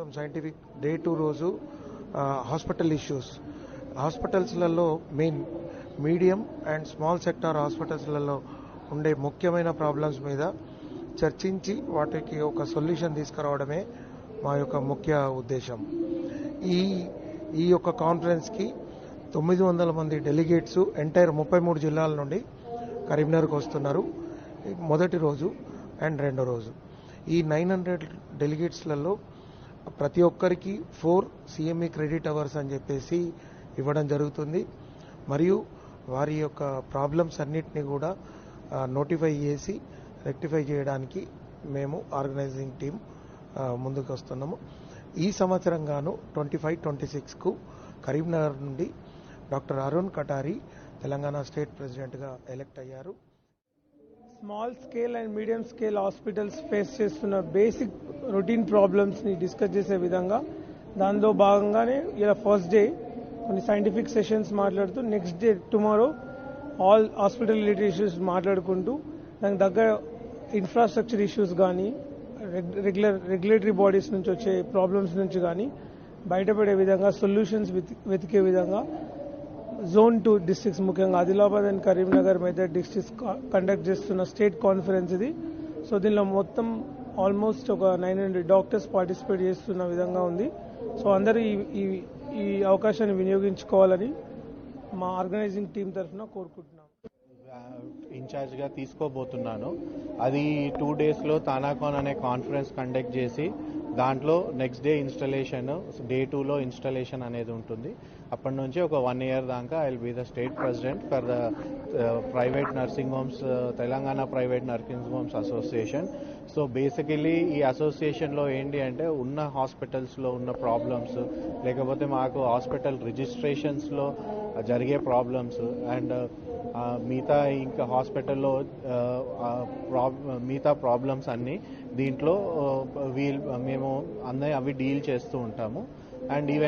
మొత్తం scientific day two రోజు hospital issues హాస్పిటల్స్లలో main medium and small sector హాస్పిటల్స్లలో ఉండే ముఖ్యమైన ప్రాబ్లమ్స్ మీద చర్చించి వాటికి ఒక సొల్యూషన్ తీసుకురావడమే మా యొక్క ముఖ్య ఉద్దేశం. ఈ ఈ యొక్క కాన్ఫరెన్స్కి తొమ్మిది వందల మంది డెలిగేట్స్ ఎంటైర్ ముప్పై మూడు జిల్లాల నుండి కరీంనగర్కి వస్తున్నారు. మొదటి రోజు అండ్ రెండో రోజు. ఈ నైన్ హండ్రెడ్ డెలిగేట్స్లలో ప్రతి ఒక్కరికి ఫోర్ సిఎంఈ క్రెడిట్ అవర్స్ అని చెప్పేసి ఇవ్వడం జరుగుతుంది. మరియు వారి యొక్క ప్రాబ్లమ్స్ అన్నిటిని కూడా నోటిఫై చేసి రెక్టిఫై చేయడానికి మేము ఆర్గనైజింగ్ టీం ముందుకు వస్తున్నాము ఈ సంవత్సరం గాను ట్వంటీ ఫైవ్ ట్వంటీ సిక్స్కు కరీంనగర్ నుండి డాక్టర్ అరుణ్ కటారి తెలంగాణ స్టేట్ ప్రెసిడెంట్గా ఎలెక్ట్ అయ్యారు. Small scale and medium scale hospitals face చేస్తున్న బేసిక్ రొటీన్ ప్రాబ్లమ్స్ని డిస్కస్ చేసే విధంగా. దానిలో భాగంగానే ఇలా ఫస్ట్ డే కొన్ని సైంటిఫిక్ సెషన్స్ మాట్లాడుతూ next day tomorrow all hospital related issues మాట్లాడుకుంటూ దానికి దగ్గర ఇన్ఫ్రాస్ట్రక్చర్ ఇష్యూస్ కానీ రెగ్యులర్ రెగ్యులేటరీ బాడీస్ నుంచి వచ్చే ప్రాబ్లమ్స్ నుంచి కానీ బయటపడే విధంగా సొల్యూషన్స్ వెతికే విధంగా జోన్ టూ డిస్టిక్స్ ముఖ్యంగా Adilabad and Karimnagar Medak districts conduct చేస్తున్న స్టేట్ కాన్ఫరెన్స్ ఇది. సో దీనిలో మొత్తం ఆల్మోస్ట్ ఒక నైన్ హండ్రెడ్ డాక్టర్స్ పార్టిసిపేట్ చేస్తున్న విధంగా ఉంది. సో అందరూ ఈ ఈ ఈ అవకాశాన్ని వినియోగించుకోవాలని మా ఆర్గనైజింగ్ టీం తరఫున కోరుకుంటున్నాం. Uh, ఇన్ఛార్జ్గా తీసుకోబోతున్నాను. అది టూ డేస్లో తానాకాన్ అనే కాన్ఫరెన్స్ కండక్ట్ చేసి దాంట్లో నెక్స్ట్ డే ఇన్స్టలేషన్ డే టూలో ఇన్స్టలేషన్ అనేది ఉంటుంది. అప్పటి నుంచి ఒక వన్ ఇయర్ దాకా I will be the state president for the private nursing homes Telangana private nursing homes association. So basically ఈ అసోసియేషన్లో ఏంటి అంటే ఉన్న హాస్పిటల్స్లో ఉన్న ప్రాబ్లమ్స్ లేకపోతే మాకు హాస్పిటల్ రిజిస్ట్రేషన్స్లో జరిగే ప్రాబ్లమ్స్ అండ్ మిగతా ఇంకా హాస్పిటల్లో మిగతా ప్రాబ్లమ్స్ అన్నీ దీంట్లో వీల్ మేము అన్నీ అవి డీల్ చేస్తూ ఉంటాము. And even